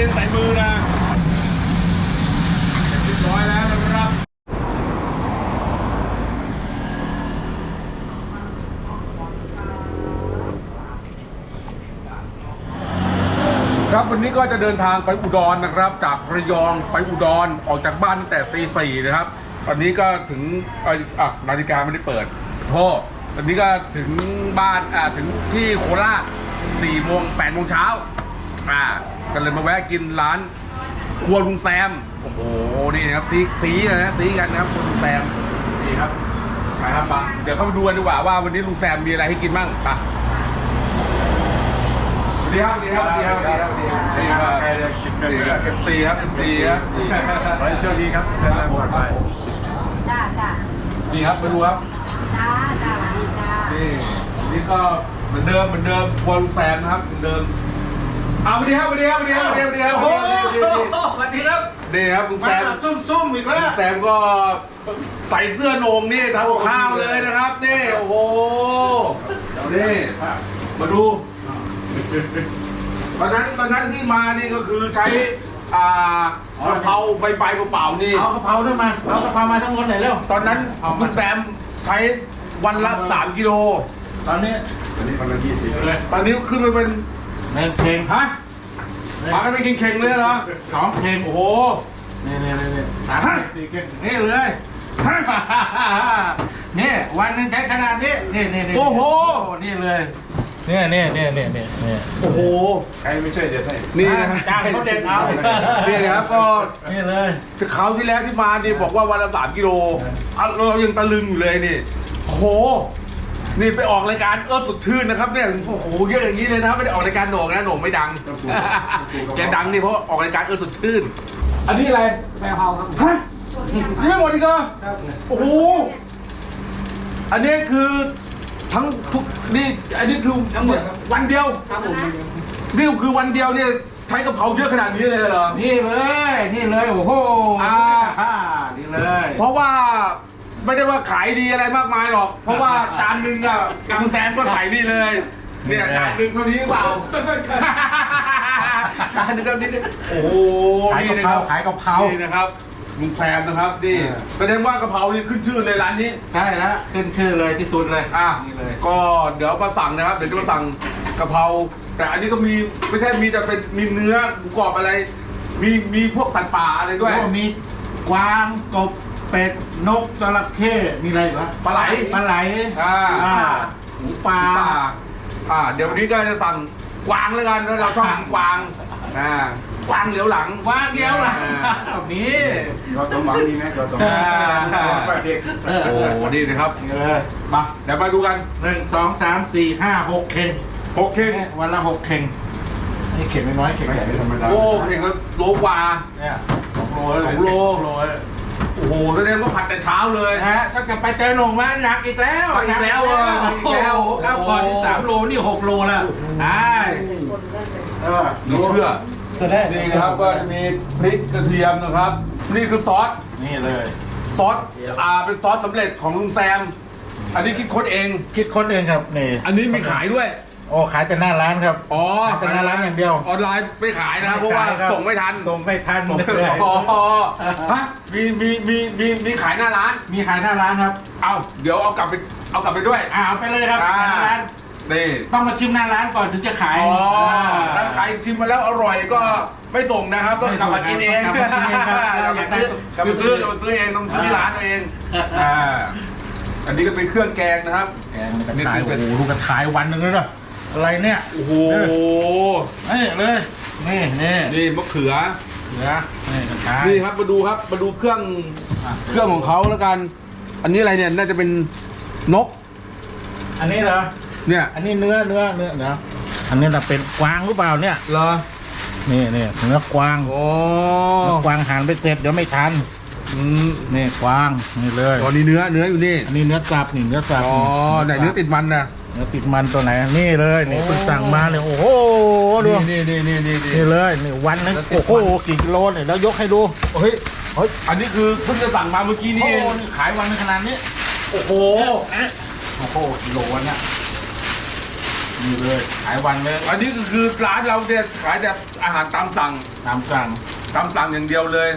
เด็นใส่มือนะเรียบร้อยแล้วนะครับครับวันนี้ก็จะเดินทางไปอุดรนะครับ จากระยองไปอุดรออกจากบ้านตั้งแต่ตีสี่นะครับ ตอนนี้ก็ถึงเอ่ออะนาฬิกาไม่ได้เปิดโทษตอนนี้ก็ถึงบ้านอ่าถึงที่โคราชสี่โมงแปดโมงเช้าอ่า ก็เลยมาแวะกินร้านครัวลุงแซม โอ้โห นี่นะครับสีสีนะสีกันนะครับครัวลุงแซม นี่ครับไปครับปะเดี๋ยวเข้าไปดูกันดีกว่าว่าวันนี้ลุงแซมมีอะไรให้กินบ้างไปะสวัสดีครับสวัสดีครับสวัสดีครับสวัสดีครับสวัสดีครับสวัสดีครับเอฟซีครับเอฟซีครับขอให้โชคดีครับเดินทางปลอดภัยจ้าจ้านี่ครับมาดูครับจ้าจ้าสวัสดีจ้านี่นี่ก็เหมือนเดิมเหมือนเดิมครัวลุงแซมนะครับเหมือนเดิม เอาสวัสดีครับสวัสดีครับสวัสดีครับสวัสดีครับสวัสดีครับสวัสดีครับนี่ครับลุงแซมซุ่มซุ่มๆอีกแล้วลุงแซมก็ใส่เสื้อโหนงนี่ทำกับข้าวเลยนะครับนี่โอ้โหนี่มาดูตอนนั้นตอนนั้นที่มานี่ก็คือใช้อ่ากะเพราใบใบเปล่าๆนี่เอากะเพราด้วยมาเอากะเพรามาทั้งหมดไหนอยเร็วตอนนั้นคุณแซมใช้วันละสามกิโลตอนนี้ตอนนี้ขึ้นไปเป็น หนึ่งเพลงฮะมากันเป็นเข่งๆเลยเหรอสองเพลงโอ้โหนี่นี่นี่นี่สามเพลงสี่เพลงนี่เลยฮะนี่วันหนึงใช้ขนาดนี้นี่นี่นี่โอ้โห นี่เลยเนี่ยเนี่ยเนี่ยเนี่ยเนี่ยเนี่ย โอ้โห ใครไม่ช่วยเด็ดให้นี่นะจ้างเขาเด็ดเอานี่นะครับก็นี่เลยคราวที่แล้วที่มานี่บอกว่าวันละสามกิโลอะเรายังตะลึงอยู่เลยนี่ โอ้โห นี่ไปออกรายการเอิร์ธสดชื่นนะครับเนี่ยโอ้โหเยอะอย่างนี้เลยนะไม่ได้ออกรายการโหน่งนะโหน่งไม่ดัง แกดังนี่เพราะออกรายการเอิร์ธสดชื่น อันนี้อะไรแมวเฮาครับฮะนี่ไม่หมดอีกเหรอโอ้โหอันนี้คือทั้งทุกนี่อันนี้คือทั้งหมดวันเดียวครับผมนี่คือวันเดียวเนี่ยใช้กระเพราเยอะขนาดนี้เลยเหรอนี่เลยนี่เลยโอ้โหอ่านี่เลย เพราะว่า ไม่ได้ว่าขายดีอะไรมากมายหรอก เพราะว่าจานหนึ่งอะกังแซมก็ขายดีเลย เนี่ยจานหนึ่งเท่านี้หรือเปล่าจานหนึ่งเท่านี้โอ้โหขายนี่กะนะเพครารับขายกะเพรานี่นะครับลุงแซมนะครับนี่เออแสดงว่ากะเพรานี่ขึ้นชื่อในร้านนี้ ใช่แล้วขึ้นชื่อเลยที่สุดเลยอะ นี่เลย ก็เดี๋ยวมาสั่งนะครับ เดี๋ยวจะมาสั่งกะเพราแต่อันนี้ก็มีไม่ใช่มีแต่เป็นมีเนื้อหมูกรอบอะไร มีมีพวกสัตว์ป่าอะไรด้วยโอ้มีกวางกบ เป็ดนกจระเข้มีอะไรอีกวะปลาไหล ปลาไหลอ่าหมูป่าป่าอ่า เดี๋ยววันนี้ก็จะสั่งกวางแล้วกันแล้วเราชอบกินกวางอ่ากวางเหลียวหลังกวางเดียวล่ะอ่าแบบนี้ เราสมหวังดีไหมเราสมหวังอ่าเด็กโอ้โหนี่นะครับนี่เลยมาเดี๋ยวมาดูกันหนึ่งสองสามสี่ห้าหกเข่งโอเควันละหกเข่งนี่เข่งไม่น้อยเข่งไม่ใหญ่ธรรมดาโอ้เข่งละโลกว่าเนี่ยสองโลแล้วสองโลสองโลแล้ว โอ้โหแสดงว่าผัดแต่เช้าเลย นะฮะถ้าจะไปเจอหนุ่มมาหนักอีกแล้วหนักอีกแล้วอะหนักอีกแล้วโอ้โห ข้าวก่อนนี่สามโลนี่หกโลแล้วใช่เออไม่เชื่อตัวได้นี่นะครับก็จะมีพริกกระเทียมนะครับ นี่คือซอส นี่เลย ซอส อ่า เป็นซอสสำเร็จของลุงแซม อันนี้คิดค้นเอง คิดค้นเองครับนี่อันนี้มีขายด้วย โอ้ขายแต่หน้าร้านครับอ๋อขายแต่หน้าร้านอย่างเดียว ออนไลน์ไม่ขายนะครับเพราะว่าขยคบส่งไม่ทันส่งไม่ทันส่งไม่เลยอ๋อฮะมีมีมีมีมีขายหน้าร้าน มีขายหน้าร้านครับ เอาเดี๋ยวเอากลับไปเอากลับไปด้วยอ่าเอาไปเลยครับอ่าขายหน้าร้านนี่ต้องมาชิมหน้าร้านก่อนถึงจะขายอ๋ออ่าถ้าใครชิมมาแล้วอร่อยก็ไม่ส่งนะครับต้องกลับมากินเองกลับมากินเองครับกลับมาซื้อกลับมาซื้อกลับมาซื้อเองต้องซื้อที่ร้านเอาเองอ่าอันนี้ก็เป็นเครื่องแกงนะครับแกงมันกระนี่ชายคือเป็โอ้นโหดูกระชายวันหนึ่งเลยเหร ออะไรเนี่ยโอ้โหนี่เลยนี่นี่นี่มะเขือเหลือนี่กระชายนี่ครับมาดูครับมาดูเครื่องอะเครื่องของเขาแล้วกัน อันนี้อะไรเนี่ยน่าจะเป็นนก อันนี้เหรอเนี่ย อันนี้เนื้อเนื้อเนื้อเนื้ออันนี้น่ะเป็นกวางหรือเปล่าเนี่ยเหรอนี่นี่เนื้อกวางโอ้เนื้อกวางหั่นไปเสร็จเดี๋ยวไม่ทันอืมนี่กวางนี่เลยตอนนี้เนื้อเนื้ออยู่นี่อันนี้เนื้อกลับนี่เนื้อกลับอ๋อไหนเนื้อติดมันนะ เนื้อติดมันตัวไหนนี่เลยนี่โอ้เพิ่งสั่งมาเนี่ยโอ้โหดูนี่นี่นี่นี่นี่นี่เลยนี่วันนึงเนื้อติดโอ้มันโหกี่กิโลเนี่ยแล้วยกให้ดูเฮ้ยเฮ้ยอันนี้คือเพิ่งจะสั่งมาเมื่อกี้นี่โอ้เองโหนี่ขายวันนึงขนาดนี้โอ้โหเอ๊ะโอ้โหกิโลวันเนี่ยนี่เลยขายวันเลยอันนี้ก็คือร้านเราเนี่ยขายแต่อาหารตามสั่งตามสั่งตามสั่งอย่างเดียวเลย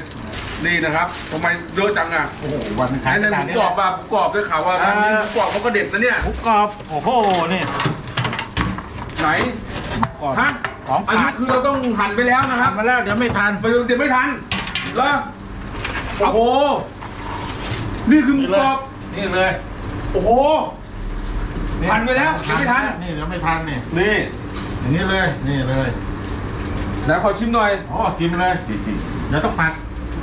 นี่นะครับทำไมเยอะจังอะโอ้โหวันหนึ่งไอ้ขายขนั่นหนาดมูนี้กรอบอะหมูกรอบด้วยข่าวว่าเอ่อหมูกรอบเขาก็เด็ดนะเนี่ยหมูกรอบโอ้โหนี่ไหนก่อนฮะของอันขานี้ดคือเราต้องหั่นไปแล้วนะครับทำมาแล้วเดี๋ยวไม่ทัน ไปเดี๋ยวไม่ทันแล้วโอ้โหนี่คือหมูกรอบนี่เลยโอ้โห ทันไปแล้วเดี๋ยวไม่ทัน นี่เดี๋ยวไม่ทันนี่นี่อย่างนี้เลยนี่เลยไหนขอชิมหน่อยอ๋อกินเลยเดี๋ยวต้องผัด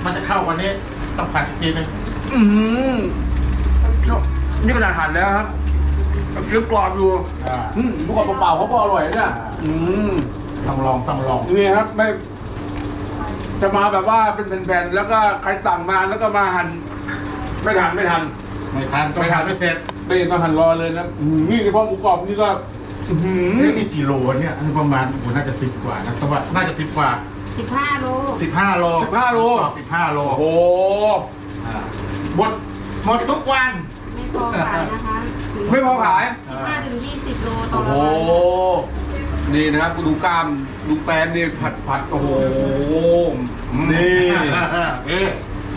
มันจะเข้ากว่านี้ต้องผัดอีกทีนึงอืมนี่ขนาดหั่นแล้วครับยังกรอบอยู่อ่าอืมหมูกรอบเปล่าๆเขาก็อร่อยนะเนี่ยอืมต้องลองต้องลองนี่ครับไม่ จะมาแบบว่าเป็นแผ่นๆแล้วก็ใครสั่งมาแล้วก็มาหั่นไม่ทันไม่ทัน ไม่ทันต้องไม่ทันทำไม่เสร็จไม่ก็หั่นรอเลยนะอื้อหือนี่เฉพาะหมูกรอบนี่ก็อื้อหือนี่นี่กี่โลเนี่ยอันนี้ประมาณโอ้โหน่าจะสิบกว่านะแต่ว่าน่าจะสิบกว่า สิบห้าโลสิบห้าโล15โลสิบห้าโลโอ้โหอ่าหมดหมดทุกวัน ไม่พอขายนะคะถึงไม่พอขาย สิบห้าถึงยี่สิบโลต่อโอ้ละโห วันนี่นะครับดูกล้ามดูแปมนี่ผัดผัดโอ้โห นี่นี่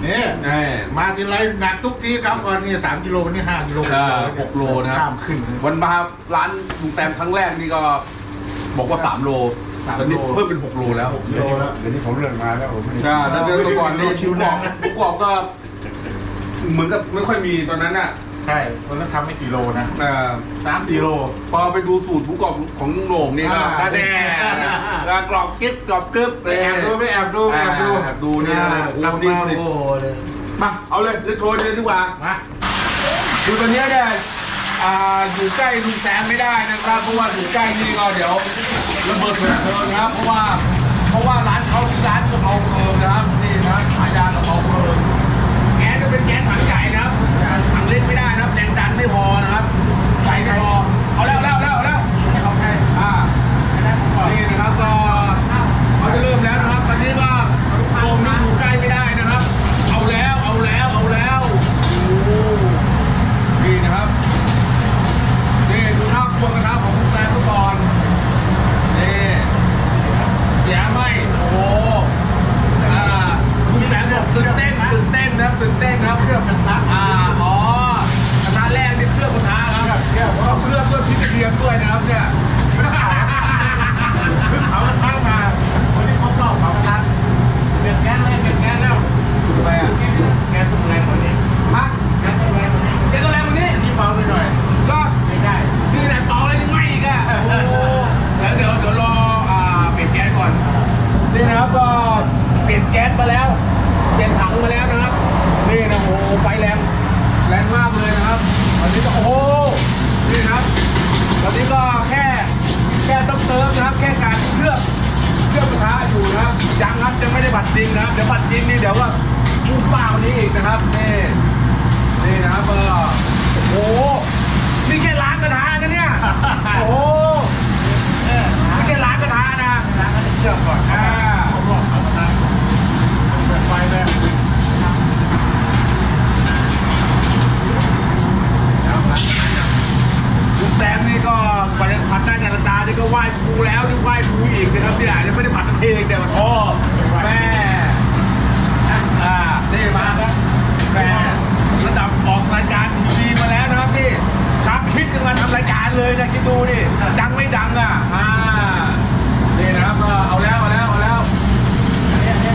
นี่ แน่ มาทีไรหนักทุกทีครับก่อนนี่สามกิโลนี่ห้ากิโลอ่าหกโลนะครับกล้ามขึ้นวันมาร้านลุงแปมครั้งแรกนี่ก็บอกว่า 3 โล สามตอนนี้โลเพิ่มเป็น6โลแล้วกิโลแล้วเดี๋ยวนี้ผมเลิกมาแล้วผมไม่ได้อ่าแล้วเดี๋ยวก่อนนี่คิวหมูกรอบนานนะหมูกรอบก็เหมือนกับไม่ค่อยมีตอนนั้นน่ะใช่คนนั้นทำไม่กี่โลนะอ่าสามสี่โล พอไปดูสูตรหมูกรอบของลุงโหน่งนี่ก็อ่ากระแดกกรอบกิ๊บกรอบกึ๊บไปแอบดูไปแอบดูไปแอบดูแอบดูนี่เลยโอ้โหทำนี่มานี่โอ้โหเลยมาเอาเลยจะโชว์เลยดีกว่า มาคือตอนเนี้ยเนี่ยอ่าอยู่ใกล้ลุงแซมไม่ได้นะครับ เพราะว่าอยู่ใกล้นี่ก็เดี๋ยว ระเบิดเถิดเทิงนะครับ เพราะว่า เพราะว่าร้านเขาที่ร้านกะเพราเพลิงนะครับนี่นะขายยากะเพราเพลิงแก๊สจะเป็นแก๊สถังใหญ่นะครับถังเล็กไม่ได้นะครับแรงดันไม่พอนะครับใหญ่ไม่พอเอาแล้วเอาแล้วเอาแล้วเอาแล้วโอเคอ่านี่นะครับก็เขาจะเริ่มแล้วนะครับตอนนี้ก็โรงนี่อยู่ใกล้ไม่ได้นะครับ เอาแล้วเอาแล้วเอาแล้วโอ้โห นี่นะครับ นี่ดูหน้าพวงกระทะของคุณแซมทุกคนนี่แย่ไหมโอ้โหอ่าคุณแซมบอกตื่นเต้นตื่นเต้นนะครับตื่นเต้นนะครับเครื่องกระทะอ่าอ๋อกระทะแรกนี่เครื่องกระทะครับเครื่องเครื่องเครื่องพริกกระเทียมด้วยนะครับเนี่ย เขากระทะมาวันนี้เขาเล่าเขากระทะเปลี่ยนแก๊สเลยเปลี่ยนแก๊สแล้ว ทำไมอะ แก๊สต้องแรงกว่านี้ ฮะ แก๊สต้องแรงกว่านี้ เดี๋ยวตัวแรงวันนี้ นี่เบาไปหน่อย ก็ ไม่ได้ นี่แหละต่ออะไรยังไม่อีกอะ โอ้โหแล้วเดี๋ยวเดี๋ยวรออ่าเปลี่ยนแก๊สก่อน นี่นะครับก็เปลี่ยนแก๊สมาแล้ว เปลี่ยนถังมาแล้วนะครับ นี่นะโอ้โหไฟแรงแรงมากเลย นะครับตอนนี้ก็โอ้โหนี่นะครับตอนนี้ก็แค่แค่ต้องเติมนะครับ แค่การเคลือบเคลือบกระทะอยู่นะครับยังครับยังไม่ได้ผัดจริงนะครับเดี๋ยวผัดจริงนี่เดี๋ยวก็พุ่งเปล่านี้อีกนะครับนี่นี่นะครับก็โอ้โหนี่แค่ล้างกระทะนะเนี่ยโอ้โหนี่แค่ล้างกระทะนะล้างให้เครื่องก่อนอ่า เขาบอกเขากระทะเปิดไฟเลย ลุงแซมนี่ก็กว่าจะผัดได้แต่ละจานนี่ก็ไหว้ครูแล้วนี่ไหว้ครูอีกนะครับเนี่ยยังไม่ได้ผัดทั้งทีเดียวโอ้แม่อ่านี่มาแม่ระดับออกรายการทีวีมาแล้วนะครับนี่ชักคิดกันมาทำรายการเลยนะคิดดูนี่ดังไม่ดังอะอ่านี่นะครับก็เอาแล้วเอาแล้วเอาแล้ว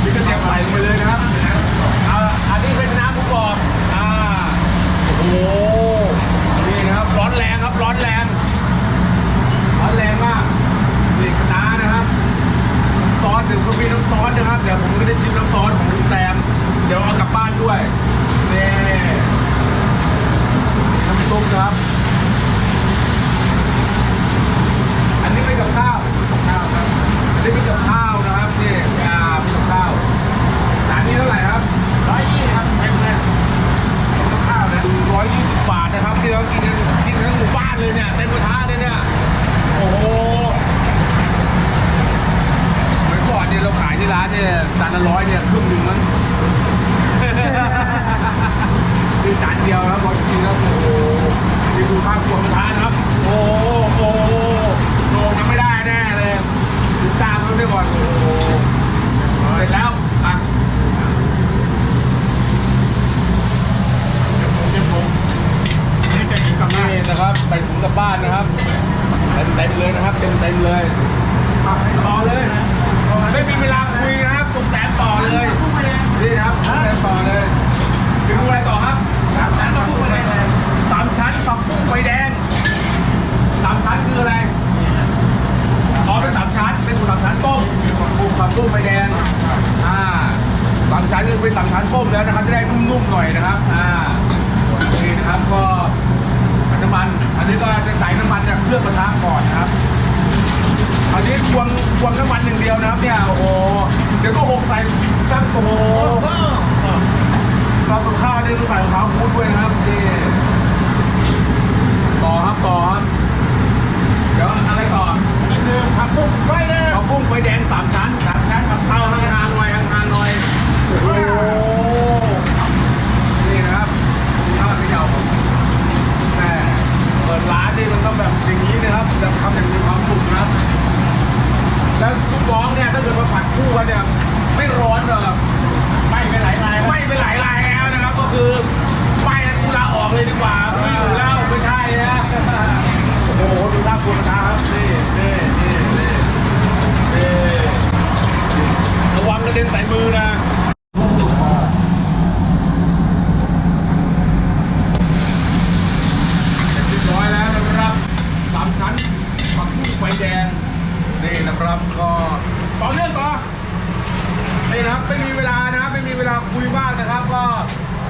นี่ก็เตรียมใส่ลงไปเลยนะครับเอาอันนี้เป็นน้ำหมูกรอบอ่าโอ้โหนี่นะครับร้อนแร้อนแรงร้อนแรงมากนี่คณะนะครับซอสเดี๋ยวก็มีน้ำซอสนะครับเดี๋ยวผมก็ได้ชิมน้ำซอสของลุงแซมเดี๋ยวเอากลับบ้านด้วยนี่น้ำซุปครับ อันนี้เป็นกับข้าวข้าวครับอันนี้เป็นกับข้าวนะครับนี่อ่าเป็นกับข้าวจานนี้เท่าไหร่ครับร้อยยี่ครับ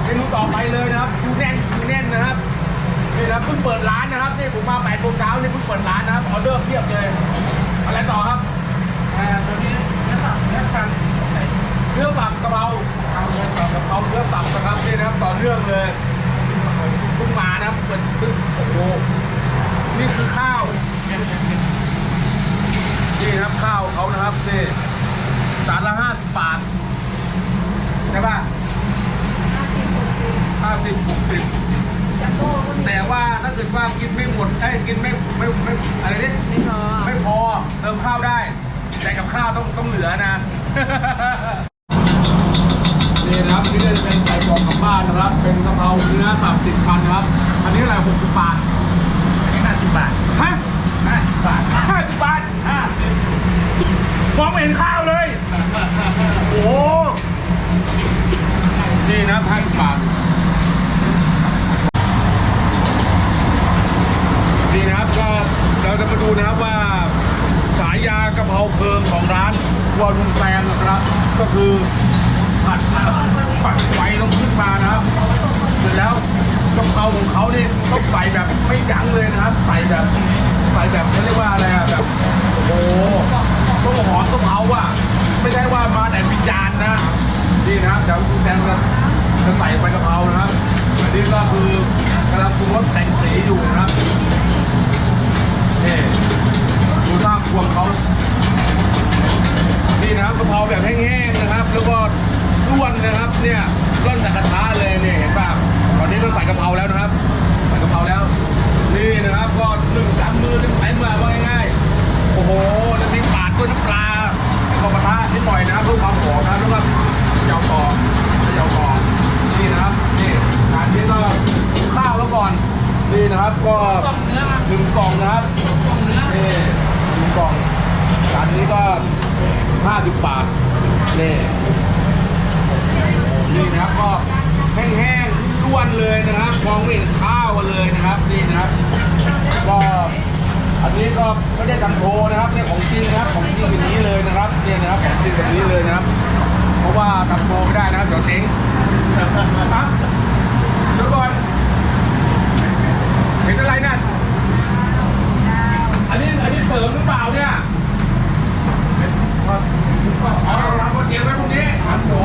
มนูต่อไปเลยนะครับคิวแน่นคิวแน่นนะครับนี่นะครับเพิ่งเปิดร้านนะครับนี่ผมมา8ปดโมงเช้านี่เพิ่งเปิดร้านนะครับออเดอร์เพียบเลยอะไรต่อครับอ่าตัวนี้เนื้อสับเนื้อสันเนื้อสับกะเพราเอาเนื้อสับกะเพราเนื้อสับนะครับนี่นะครับต่อเนื่องเลยเพิ่งมานะครับเปิดเพิ่งโอ้โหนี่คือข้าวนี่นะครับข้าวเขานะครับนี่จานละห้าสิบบาทใช่ป่ะ ห้าสิบหกสิบแต่ว่าถ้าเกิดว่ากินไม่หมดไอ้ยกินไม่ไม่ไม่อะไรนี่ไม่พอไม่พอเติมข้าวได้ แต่กับข้าวต้องต้องเหลือนะนี่นะครับนี่ก็จะเป็นไก่กรอบกลับบ้านนะครับ เป็นกะเพราเนื้อสับติดมันนะครับ อันนี้เท่าไหร่หกสิบบาทอันนี้ห้าสิบบาทฮะห้าสิบบาทห้าสิบบาทห้าสิบมองไม่เห็นข้าวเลย โอ้โห นี่นะห้าสิบาทนี่นะครับก็เราจะมาดูนะครับว่าฉายากระเพราเพลิงของร้านครัวลุงแซมนะครับ ก็คือผัดผัดไฟลงขึ้นมานะครับ เสร็จแล้วกะเพราของเขาเนี่ต้องใส่แบบไม่ยั้งเลยนะครับใส่แบบใส่แบบเขาเรียกว่าอะไรอะแบบโอ้โหต้องหอมกะเพราอะไม่ใช่ว่ามาแต่วิญญาณนะ นี่นะครับเดี๋ยวลุงแซมจะจะใส่ใบกะเพรานะครับอันนี้ก็คือกำลังปรุงรสแต่งสีอยู่นะครับนี่ดูท่าควงเขานี่นะครับกะเพราแบบแห้งๆนะครับ แล้วก็ร่วนนะครับเนี่ยร่อนจากกระทะเลยเนี่ยเห็นป่ะตอนนี้ก็ใส่กะเพราแล้วนะครับใส่กะเพราแล้วนี่นะครับก็หนึ่งสามมือหนึ่งเต็มาว่าง่ายๆโอ้โหน้ำพริกปาดด้วยน้ำปลาแล้วก็กระทะนิดหน่อยนะครับเพื่อความหอมนะครับแล้วก็ เจียวต่อเจียวต่อนี่นะครับนี่งานนี้ก็ข้าวแล้วก่อนนี่นะครับก็หนึ่งกล่องนะครับนี่หนึ่งกล่องจานนี้ก็ห้าสิบบาทนี่นี่นะครับก็แห้งๆล้วนเลยนะครับมองไม่เห็นข้าวเลยนะครับนี่นะครับก็อันนี้ก็ไม่ได้ทำโทนะครับเนี่ยของจริงนะครับของจริงอย่างนี้เลยนะครับเนี่ยนะครับของจริงแบบนี้เลยนะครับ เพราะว่าทำโทไม่ได้นะครับเดี๋ยวเจ๊งอะเดี๋ยวก่อนเห็นอะไรนั่นอันนี้อันนี้เสริมหรือเปล่าเนี่ยอ๋อเราทำคนเดียวไว้พรุ่งนี้โอ้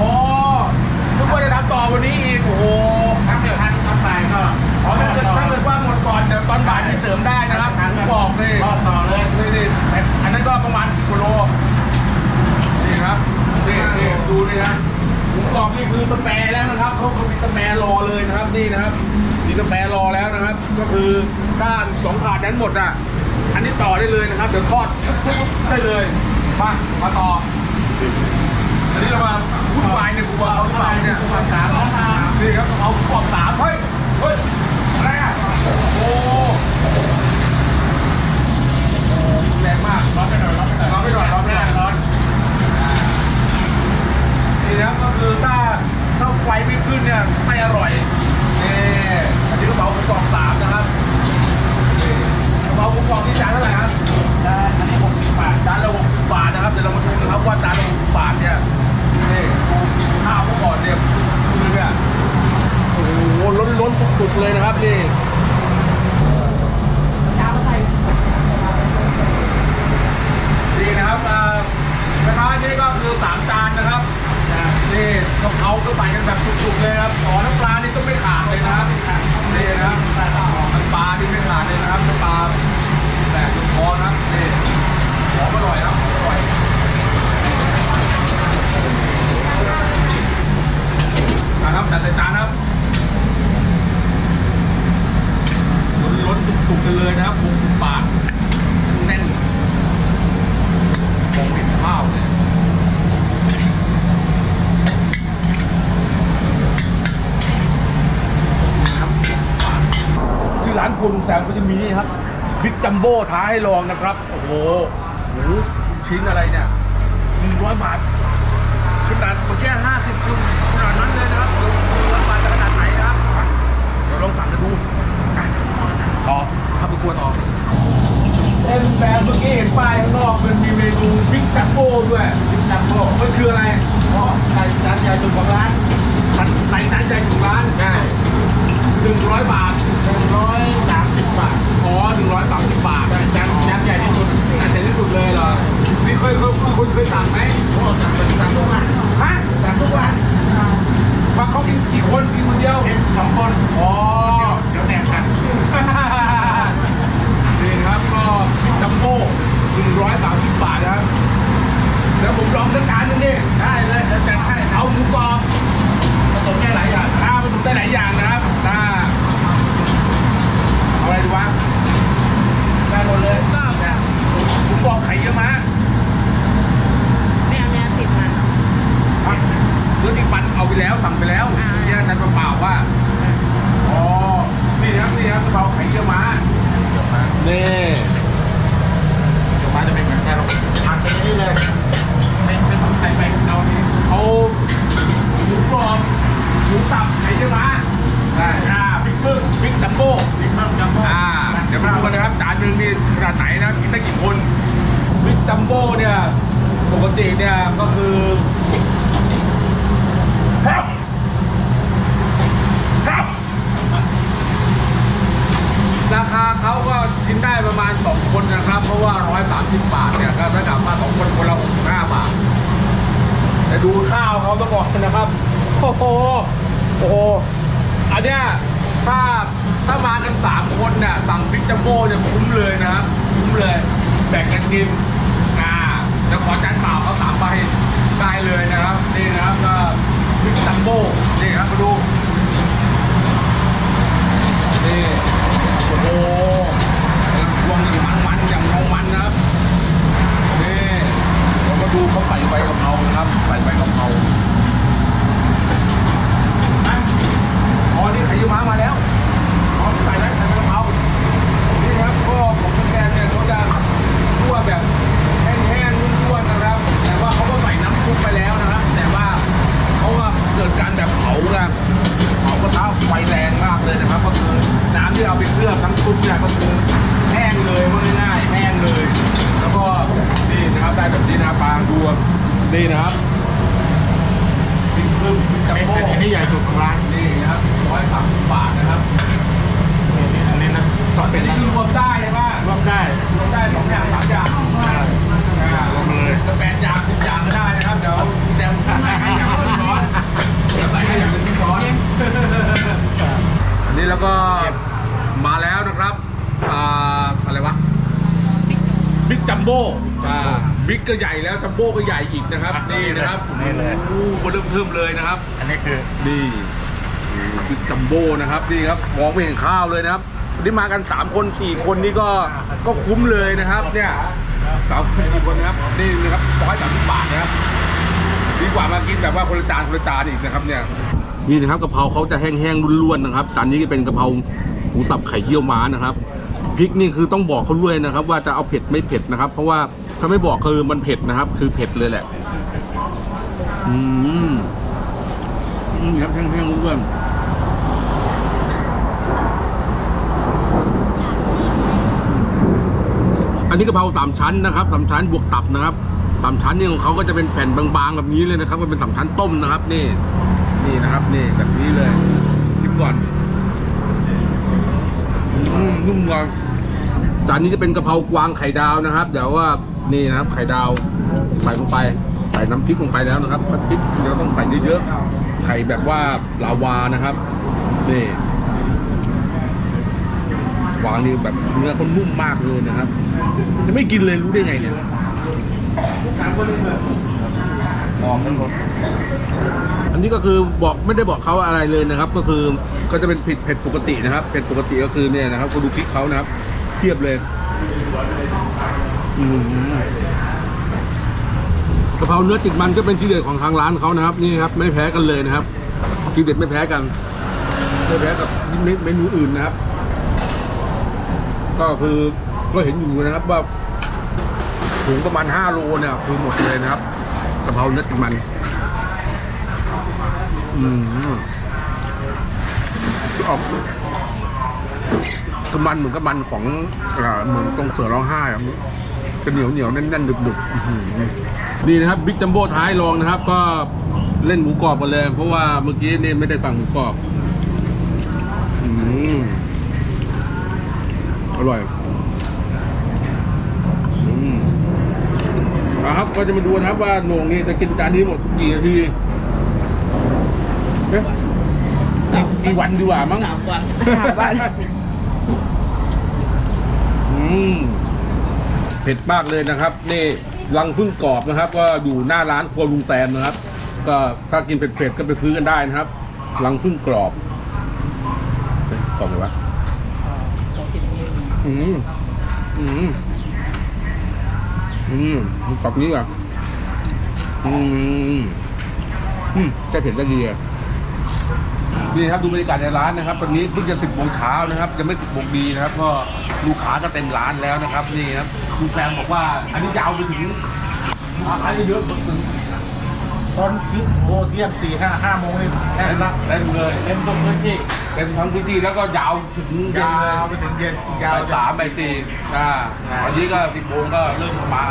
ทุกคนจะทำต่อวันนี้อีกโอ้โหถ้าเกิดทันทำไปก็อ๋อถ้าเกิดถ้าเกิดว่าหมดก่อนเดี๋ยวตอนบ่ายนี่เสริมได้นะครับผมบอกเลยรอบต่อเลยนี่นี่อันนั้นก็ประมาณ10กิโลนี่ครับ นี่นี่ดูนี่นะหมูกรอบนี่คือสแปรแล้วนะครับเขาเขามีสแปรรอเลยนะครับนี่นะครับมีสแปรรอแล้วนะครับ ก็คือถ้าสองถาดนั้นหมดอะอันนี้ต่อได้เลยนะครับเดี๋ยวทอดได้เลยมามาต่ออันนี้เรามาวุ่นวายเนี่ยกูว่าเอาวุ่นวายเนี่ยภาษาแล้วมนี่ครับเอาขอบสามเฮ้ยเฮ้ยอะไรอะโอ้กะ ริงๆครัก็คือถ้าถ้าไฟไม่ขึ้นเนี่ยไม่อร่อยเนี่อันนี้กระเป๋าหมูกรองสามนะครับเกระเป๋าหมูกรองที่จานเท่าไหร่ครับอันนี้หกสิบบาทจานละหกสิบบาทนะครับเดี๋ยวเรามาดูนะครับว่าจานละหกสิบบาทเนี่ยานครัวลุงแซมก็จะมีนี่ครับบิ๊กจัมโบ้ท้าให้ลองนะครับ โอ้โหโอ้โหชิ้นอะไรเนี่ยหนึ่งร้อยบาทขนาดเมื่อกี้ห้าสิบขนาดนั้นเลยนะครับหนึ่งร้อยบาทจะขนาดไหนนะครับอะเดี๋ยวลองสั่งกันดูอะต่อขับไปครัวต่อเอ็นแบงเมื่อกี้เห็นป้ายข้างนอกมันมีเมนูบิ๊กจัมโบ้ด้วยบิ๊กจัมโบ้มันคืออะไรอ๋อไก่จานใหญ่สุดของร้านไก่จานใหญ่ของร้านใช่หนึ่งร้อยบาทหนึ่ง ร้อยสามสิบบาทอ๋อหนึ่งร้อยสามสิบบาทแต่จานจานใหญ่ที่สุดอันใหญ่ที่สุดเลยเหรอนี่เคยเคยคุณเคยสั่งไหมโอ้สั่งเป็นสั่งทุกวัน ฮะ สั่งทุกวัน มาเขากินกี่คนกินคนเดียว เป็นสองคน อ๋อ เดี๋ยวแดกกัน นี่นะครับก็พิซซัมโบ้หนึ่งร้อยสามสิบบาทนะครับ แล้วผมลองสักจานหนึงดิ ได้เลยเดี๋ยวจัดให้ เอาหมูกรอบ ผสมได้หลายอย่าง อ่าผสมได้หลายอย่างนะครับอ่าเอาอะไรดีวะ ได้หมดเลย ก็แบบ หมูกรอบไข่เยอะมาก ไม่เอาเนื้อติดมัน ครับเนื้อติดมันเอาไปแล้วสั่งไปแล้ว อ่า ที่อาจารย์เปล่าๆว่า อ๋อ นี่ครับนี่ครับกะเพราไข่เยี่ยวม้า เดี๋ยวมา นี่ เดี๋ยวมาจะเป็นเหมือนแค่เราทานไปนี่เลยไม่ไม่ต้องใส่ไปเรานี่ เอาหมูกรอบหมูสับไข่เยี่ยวม้า ได้ อ่าพริกเพิ่มพริกจัมโบ้ บิ๊กมัมจัมโบ้ อ่า เดี๋ยวมาดูกันนะครับจานหนึ่งนี่ขนาดไหนนะกินได้กี่คนพริกจัมโบ้เนี่ย ปกติเนี่ยก็คือราคาเขาก็กินได้ประมาณ 2 คนนะครับ เพราะว่า 130 บาทเนี่ยก็เท่ากับว่า2คนคนละ65บาท แต่ดูข้าวเขาต้องบอกนะครับ โอ้โห โอ้โห อันเนี้ยถ้าถ้ามากันสามคนเนี่ยสั่งพริกจัมโบ้เนี่ยคุ้มเลยนะครับ คุ้มเลย แบ่งกันกิน อ่าจะขอจานเปล่าเขาสามใบได้เลยนะครับ นี่นะครับก็พริกจั มโบ้นี่ครับมาดู นี่ โอ้โหรวมอย่างมันมันๆอย่างเมามันนะครับ นี่เรามาดูเขาใส่ใบกะเพรานะครับ ใส่ใบกะเพราอะอ๋อนี่ไข่เยี่ยวม้ามาแล้วอ๋อใส่แล้วใส่ใบกะเพรานี่ครับก็ของคุณแกเนี่ยเขาจะคั่วแบบแห้งๆร่วนๆนะครับ แต่ว่าเขาก็ใส่น้ำซุปไปแล้วนะครับ แต่ว่าเขาก็เกิดการแบบเผากันเผากระทะไฟแรงมากเลยนะครับ ก็คือน้ำที่เอาไปเคลือบน้ำซุปเนี่ยก็คือแห้งเลยว่าง่ายๆแห้งเลย แล้วก็นี่นะครับได้แบบนี้นะครับปลาดู นี่นะครับพริกเพิ่มพริกจัมเป็นโบ้อันนี้ใหญ่สุดของร้านนี่นะครับร้อยสามสิบบาทนะครับนี่อันนี้นะตอนเป็นนี่คือรวมได้ใช่ไหมรวมได้รวมได้สองอย่างสามอย่างอ่ารวมเลยจะแปดอย่างสิบอย่างก็ได้นะครับเดี๋ยวแจมใส่ให้อย่างละครึ่งช้อนเดี๋ยวใส่ให้อย่างละครึ่งช้อนอันนี้แล้วก็มาแล้วนะครับอ่าอะไรวะบิ๊กจัมโบ้อ่า บิ๊กก็ใหญ่แล้วจัมโบ้ก็ใหญ่อีกนะครับ นี่นะครับนี่เลย โอ้โหเริ่มเทิมเลยนะครับ อันนี้คือนี่บิ๊กจัมโบ้นะครับนี่ครับมองไม่เห็นข้าวเลยนะครับวันนี้มากัน 3 คน 4 คนนี่ก็ก็คุ้มเลยนะครับ เนี่ยสามคนสี่คนนะครับนี่นะครับร้อยสามสิบบาทนะครับดีกว่ามากินแบบว่าคนละจานคนละจานอีกนะครับ เนี่ยนี่นะครับกะเพราเขาจะแห้งๆล้วนๆนะครับจานนี้ก็เป็นกะเพราหมูสับไข่เยี่ยวม้านะครับพริกนี่คือต้องบอกเขาด้วยนะครับ ว่าจะเอาเผ็ดไม่เผ็ดนะครับ เพราะว่า ถ้าไม่บอกคือมันเผ็ดนะครับ คือเผ็ดเลยแหละ อืมอืมครับแห้งๆร่วนอันนี้กะเพราสามชั้นนะครับสามชั้นบวกตับนะครับสามชั้นนี่ของเขาก็จะเป็นแผ่นบางๆแบบนี้เลยนะครับมันเป็นสามชั้นต้มนะครับ นี่ นี่นะครับ นี่แบบนี้เลยชิมก่อนอืมนุ่มกว่าจานนี้จะเป็นกะเพรากวางไข่ดาวนะครับ เดี๋ยวว่า นี่นะครับไข่ดาวใส่ลงไปใส่น้ำพริกลงไปแล้วนะครับน้ำพริกเราต้องใส่เยอะๆไข่แบบว่าลาวานะครับนี่วางนี่แบบเนื้อเขานุ่มมากเลยนะครับจะไม่กินเลยรู้ได้ไงเนี่ยมองทั้งหมดอันนี้ก็คือบอกไม่ได้บอกเขาอะไรเลยนะครับ ก็คือก็จะเป็นเผ็ดเผ็ดปกตินะครับเผ็ดปกติก็คือเนี่ยนะครับก็ดูพริกเขานะครับ เทียบเลย อืมกะเพราเนื้อติดมันก็เป็นทีเด็ดของทางร้านเขานะครับ นี่ครับ ไม่แพ้กันเลยนะครับทีเด็ดไม่แพ้กันไม่แพ้กับเมนูอื่นนะครับ ก็คือก็เห็นอยู่นะครับว่าถุงประมาณ5โลเนี่ยคือหมดเลยนะครับกะเพราเนื้อติดมัน อืมออกคือมันเหมือนกับมันของอเหมือนตรงเสือร้องไห้อะ จะเหนียวเหนียวแน่นๆดึบๆอื้อหือนี่นะครับบิ๊กจัมโบ้ท้ายรองนะครับ ก็เล่นหมูกรอบกันเลย เพราะว่าเมื่อกี้นี่ไม่ได้สั่งหมูกรอบอืมอร่อยอืมนะครับก็จะมาดูนะครับว่าโหน่งนี่จะกินจานนี้หมดกี่นาทีเอ๊ะอีกกี่วันดีกว่ามั้งสามวันสามวันอืม เผ็ดมากเลยนะครับ นี่รังพึ่งกรอบนะครับ ก็อยู่หน้าร้านครัวลุงแตนนะครับ ก็ถ้ากินเผ็ดๆก็ไปซื้อกันได้นะครับ รังพึ่งกรอบเอ๊ะกรอบไงวะอืมอืมอืมกรอบนี้อะอืมอืมใช่เผ็ดได้ดีอะนี่ครับดูบรรยากาศในร้านนะครับตอนนี้เพิ่งจะสิบโมงเช้านะครับยังไม่สิบโมงดีนะครับ ก็ลูกค้าก็เต็มร้านแล้วนะครับ นี่ครับ คุณแฟนบอกว่า อันนี้ยาวไปถึงลูกค้าเยอะๆถึงตอนที่โอเที่ยงสี่ห้าห้าโมงนี่แน่นละเต็มเลยเต็มตรงพื้นที่เต็มทั้งพื้นที่แล้วก็ยาวถึงเย็นยาเลยวไปถึงเย็นยาวบ่ายสามบ่ายสี่อ่าวันนี้ก็สิบโมงก็เริ่มมา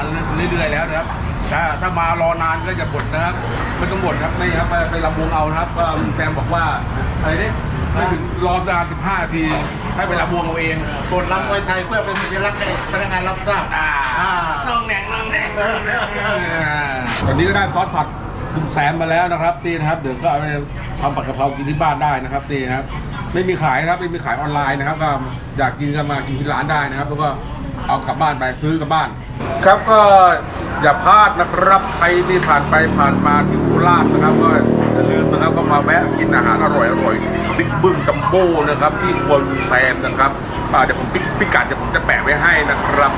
เรื่อยๆแล้วนะครับถ้าถ้ามารอนานก็จะบ่นนะครับไม่ต้องบ่นครับไม่ครับไปไปลำวงเอานะครับก็ลุงแซมบอกว่าอะไรนี่ไม่ถึงรอนานสิบห้านาที ให้ไปลำวงเอาเองกดลำมวยไทยเพื่อเป็นสัญลักษณ์ให้พนักงานรับทราบอ่าอ่าน้องแหนงน้องแหนงตอนนี้ก็ได้ซอสผัดคุณแซมมาแล้วนะครับนี่นะครับเดี๋ยวก็เอาไปทำผัดกะเพรากินที่บ้านได้นะครับนี่ครับไม่มีขายนะครับไม่มีขายออนไลน์นะครับ ก็อยากกินก็มากินที่ร้านได้นะครับ แล้วก็เอากลับบ้านไปซื้อกลับบ้าน ครับก็อย่าพลาดนะครับใครที่ผ่านไปผ่านมาที่โคราชนะครับ ก็อย่าลืมนะครับก็มาแวะกินอาหารอร่อยอร่อย บิ๊กบึ้มจัมโบ้นะครับที่ควลแซมนะครับอ่าเดี๋ยวผมพิพิกัดเดี๋ยวผมจะแปะไว้ให้นะครับ